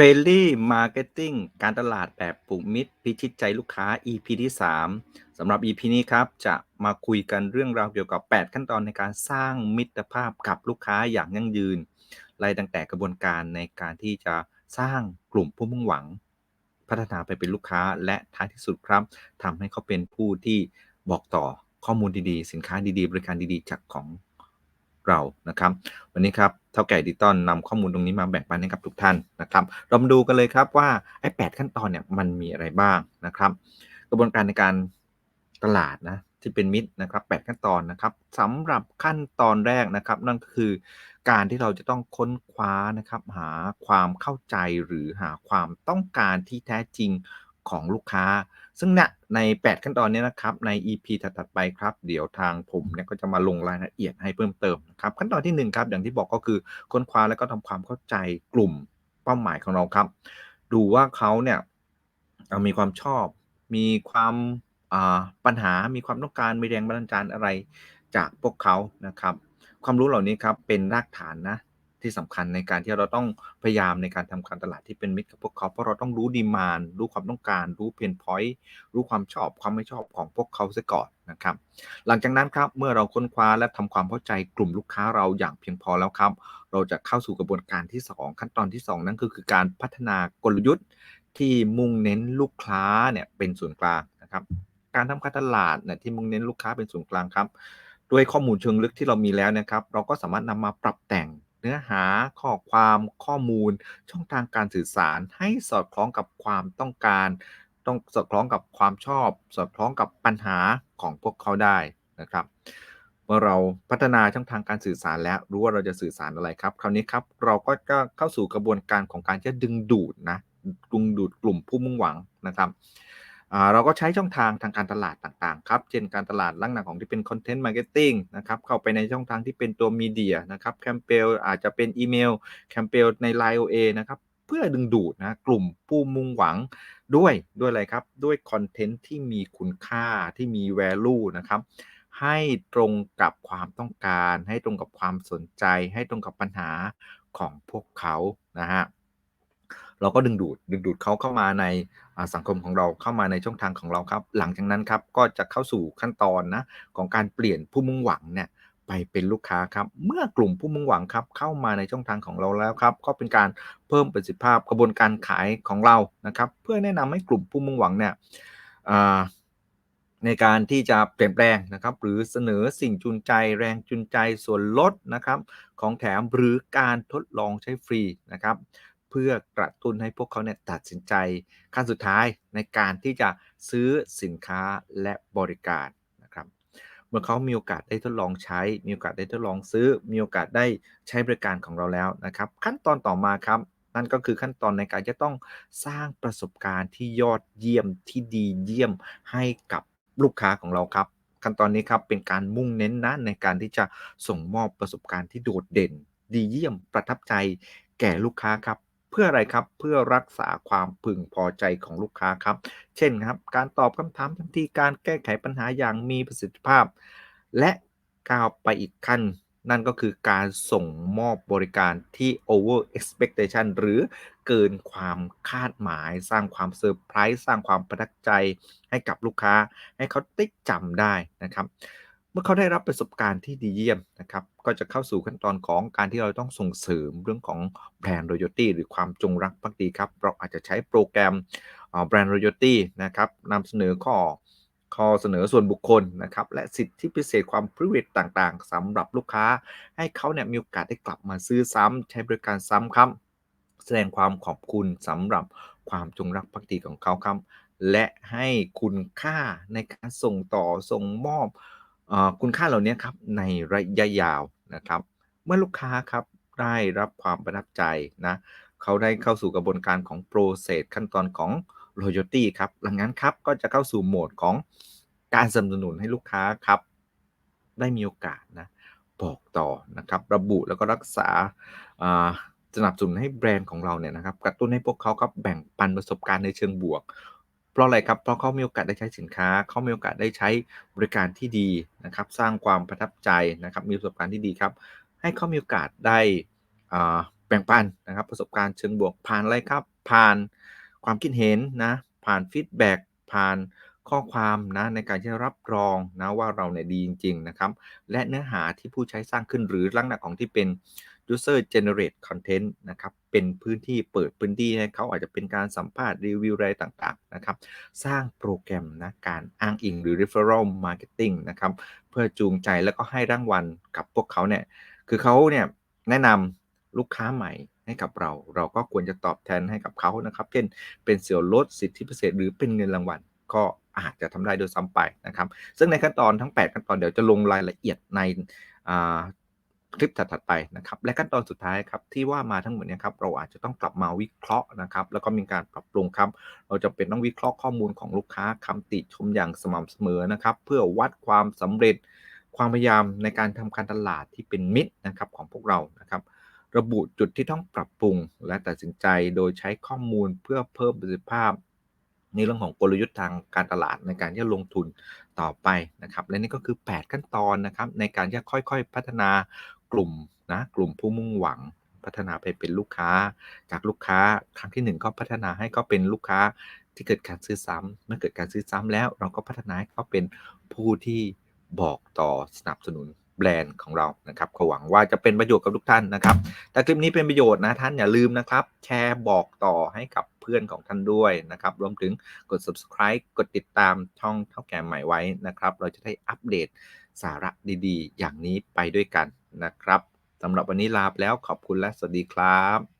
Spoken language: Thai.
f r i e n d l y Marketing การตลาดแบบปลูกมิตร พิชิตใจลูกค้า EP ที่ 3สำหรับ EP นี้ครับ จะมาคุยกันเรื่องราวเกี่ยวกับ 8 ขั้นตอนในการสร้างมิตรภาพกับลูกค้าอย่างยั่งยืนไล่ตั้งแต่กระบวนการในการที่จะสร้างกลุ่มผู้มุ่งหวัง พัฒนาไปเป็นลูกค้าและท้ายที่สุดครับทำให้เขาเป็นผู้ที่บอกต่อข้อมูลดีๆ สินค้าดีๆ บริการดีๆ จากของ เรานะครับ วันนี้ครับเท่าแก่ดิจิตอลนำข้อมูลตรงนี้มาแบ่งปันให้กับทุกท่านนะครับ เรามาดูกันเลยครับว่าไอ้แขั้นตอนเนี่ยมันมีอะไรบ้างนะครับ กระบวนการในการตลาดนะที่เป็นมิตรนะครับ8ขั้นตอนนะครับสำหรับขั้นตอนแรกนะครับ นั่นก็คือการที่เราจะต้องค้นคว้านะครับ หาความเข้าใจหรือหาความต้องการที่แท้จริงของลูกค้า ซึ่งนี่ยใน 8 ขั้นตอนนี้นะครับ ใน EP ถัดๆไปครับ เดี๋ยวทางผมเนี่ยก็จะมาลงรายละเอียดให้เพิ่มเติมนะครับ ขั้นตอนที่ 1 ครับ อย่างที่บอกก็คือค้นคว้าแล้วก็ทำความเข้าใจกลุ่มเป้าหมายของเราครับ ดูว่าเขาเนี่ยมีความชอบ มีความปัญหา มีความต้องการ มีแรงบันดาลใจอะไรจากพวกเขานะครับ ความรู้เหล่านี้ครับเป็นรากฐานนะ ที่สำคัญในการที่เราต้องพยายามในการทำการตลาดที่เป็นมิตรกับพวกเขา เพราะเราต้องรู้ดีมานรู้ความต้องการ รู้เพนพอยต์รู้ความชอบความไม่ชอบของพวกเขาซะก่อนนะครับ หลังจากนั้นครับเมื่อเราค้นคว้าและทำความเข้าใจกลุ่มลูกค้าเราอย่างเพียงพอแล้วครับ เราจะเข้าสู่กระบวนการที่ 2 ขั้นตอนที่ 2 นั่นก็คือการพัฒนากลยุทธ์ที่มุ่งเน้นลูกค้าเนี่ยเป็นศูนย์กลางนะครับ การทำการตลาดเนี่ยที่มุ่งเน้นลูกค้าเป็นศูนย์กลางครับด้วยข้อมูลเชิงลึกที่เรามีแล้วนะครับ เราก็สามารถนำมาปรับแต่ง เนื้อหาข้อความข้อมูล ช่องทางการสื่อสาร ให้สอดคล้องกับความต้องการ ต้องสอดคล้องกับความชอบ สอดคล้องกับปัญหาของพวกเขาได้นะครับ เมื่อเราพัฒนาช่องทางการสื่อสารแล้วรู้ว่าเราจะสื่อสารอะไรครับ คราวนี้ครับเราก็จะเข้าสู่กระบวนการของการจะดึงดูดนะดึงดูดกลุ่มผู้มุ่งหวังนะครับ เราก็ใช้ช่องทางทางการตลาดต่างๆครับ เช่นการตลาดลักษณะของที่เป็นคอนเทนต์มาร์เก็ตติ้งนะครับ เข้าไปในช่องทางที่เป็นตัวมีเดียนะครับ แคมเปญอาจจะเป็นอีเมล แคมเปญใน Line OA นะครับ เพื่อดึงดูดนะกลุ่มผู้มุ่งหวังด้วยด้วยอะไรครับ ด้วยคอนเทนต์ที่มีคุณค่าที่มี value นะครับให้ตรงกับความต้องการ ให้ตรงกับความสนใจ ให้ตรงกับปัญหาของพวกเขานะฮะ เราก็ดึงดูดดึงดูดเขาเข้ามาในสังคมของเราเข้ามาในช่องทางของเราครับ หลังจากนั้นครับก็จะเข้าสู่ขั้นตอนนะของการเปลี่ยนผู้มุ่งหวังเนี่ยไปเป็นลูกค้าครับ เมื่อกลุ่มผู้มุ่งหวังครับเข้ามาในช่องทางของเราแล้วครับ ก็เป็นการเพิ่มประสิทธิภาพกระบวนการขายของเรานะครับ เพื่อแนะนำให้กลุ่มผู้มุ่งหวังเนี่ยในการที่จะเปลี่ยนแปลงนะครับ หรือเสนอสิ่งจูงใจ แรงจูงใจส่วนลดนะครับ ของแถมหรือการทดลองใช้ฟรีนะครับ เพื่อกระตุ้นให้พวกเขาเนี่ยตัดสินใจขั้นสุดท้ายในการที่จะซื้อสินค้าและบริการนะครับ เมื่อเขามีโอกาสได้ทดลองใช้ มีโอกาสได้ทดลองซื้อ มีโอกาสได้ใช้บริการของเราแล้วนะครับ ขั้นตอนต่อมาครับนั่นก็คือขั้นตอนในการจะต้องสร้างประสบการณ์ที่ยอดเยี่ยมที่ดีเยี่ยมให้กับลูกค้าของเราครับ ขั้นตอนนี้ครับเป็นการมุ่งเน้นนะในการที่จะส่งมอบประสบการณ์ที่โดดเด่น ดีเยี่ยมประทับใจแก่ลูกค้าครับ เพื่ออะไรครับเพื่อรักษาความพึงพอใจของลูกค้าครับ เช่นครับ การตอบคำถามทันทีการแก้ไขปัญหาอย่างมีประสิทธิภาพ และก้าวไปอีกขั้น นั่นก็คือการส่งมอบบริการที่ over expectation หรือเกินความคาดหมาย สร้างความเซอร์ไพรส์สร้างความประทับใจให้กับลูกค้า ให้เขาติดจำได้นะครับ มื่อเขาได้รับประสบการณ์ที่ดีเยี่ยมนะครับ ก็จะเข้าสู่ขั้นตอนของการที่เราต้องส่งเสริมเรื่องของแบรนด์รอยัลตี้หรือความจงรักภักดีครับ เราอาจจะใช้โปรแกรมแบรนด์รอยัลตี้นะครับนำเสนอข้อข้อเสนอส่วนบุคคลนะครับ และสิทธิพิเศษความพิเศษต่างๆสำหรับลูกค้า ให้เขาเนี่ยมีโอกาสได้กลับมาซื้อซ้ำใช้บริการซ้ำครับ แสดงความขอบคุณสำหรับความจงรักภักดีของเขาครับ และให้คุณค่าในการส่งต่อส่งมอบ คุณค่าเหล่านี้ครับในระยะยาวนะครับ เมื่อลูกค้าครับได้รับความประทับใจนะเขาได้เข้าสู่กระบวนการของโปรเซสขั้นตอนของ loyalty ครับหลังนั้นครับก็จะเข้าสู่โหมดของการสนับสนุนให้ลูกค้าครับ ได้มีโอกาสนะบอกต่อนะครับ ระบุแล้วก็รักษาสนับสนุนให้แบรนด์ของเราเนี่ยนะครับ กระตุ้นให้พวกเขาครับแบ่งปันประสบการณ์ในเชิงบวก ราะอะไรครับ เพราะเขามีโอกาสได้ใช้สินค้า เขามีโอกาสได้ใช้บริการที่ดีนะครับ สร้างความประทับใจนะครับ มีประสบการณ์ที่ดีครับ ให้เขามีโอกาสได้แบ่งปันนะครับ ประสบการณ์เชิงบวกผ่านอะไรครับ ผ่านความคิดเห็นนะ ผ่านฟีดแบ็กผ่านข้อความนะในการที่รับรองนะว่าเราเนี่ยดีจริง ๆ นะครับ และเนื้อหาที่ผู้ใช้สร้างขึ้นหรือลักษณะของที่เป็น user generate content นะครับ เป็นพื้นที่เปิดพื้นที่ให้เขาอาจจะเป็นการสัมภาษณ์รีวิวอะไรต่างๆนะครับ สร้างโปรแกรมนะการอ้างอิงหรือ referral marketing นะครับ เพื่อจูงใจแล้วก็ให้รางวัลกับพวกเขาเนี่ย คือเขาเนี่ยแนะนำลูกค้าใหม่ให้กับเรา เราก็ควรจะตอบแทนให้กับเขานะครับ เช่น เป็นส่วนลดสิทธิพิเศษ หรือเป็นเงินรางวัล ก็อาจจะทำได้โดยซ้ำไปนะครับ ซึ่งในขั้นตอนทั้ง 8 ขั้นตอนเดี๋ยวจะลงรายละเอียดในอ่า คลิปถัดๆไปนะครับและขั้นตอนสุดท้ายครับที่ว่ามาทั้งหมดเนี่ยครับเราอาจจะต้องกลับมาวิเคราะห์นะครับแล้วก็มีการปรับปรุงครับเราจะเป็นต้องวิเคราะห์ข้อมูลของลูกค้าคำติชมอย่างสม่ำเสมอนะครับเพื่อวัดความสำเร็จความพยายามในการทำการตลาดที่เป็นมิตรนะครับของพวกเรานะครับระบุจุดที่ต้องปรับปรุง และตัดสินใจโดยใช้ข้อมูลเพื่อเพิ่มประสิทธิภาพ ในเรื่องของกลยุทธ์ทางการตลาดในการที่จะลงทุนต่อไปนะครับ และนี่ก็คือ 8 ขั้นตอนนะครับในการที่จะค่อยๆ พัฒนา กลุ่มนะกลุ่มผู้มุ่งหวังพัฒนาไปเป็นลูกค้า จากลูกค้าครั้งที่ 1 ก็พัฒนาให้เขาเป็นลูกค้าที่เกิดการซื้อซ้ำเมื่อเกิดการซื้อซ้ำแล้ว เราก็พัฒนาให้เขาเป็นผู้ที่บอกต่อสนับสนุนแบรนด์ของเรานะครับก็หวังว่าจะเป็นประโยชน์กับทุกท่านนะครับ ถ้าคลิปนี้เป็นประโยชน์นะท่านอย่าลืมนะครับ แชร์บอกต่อให้กับ พื่อนของท่านด้วยนะครับ รวมถึงกด subscribe กดติดตามช่องเท่าแก่ใหม่ไว้นะครับ เราจะได้อัปเดตสาระดีๆ อย่างนี้ไปด้วยกันนะครับสำหรับวันนี้ลาไปแล้วขอบคุณและสวัสดีครับ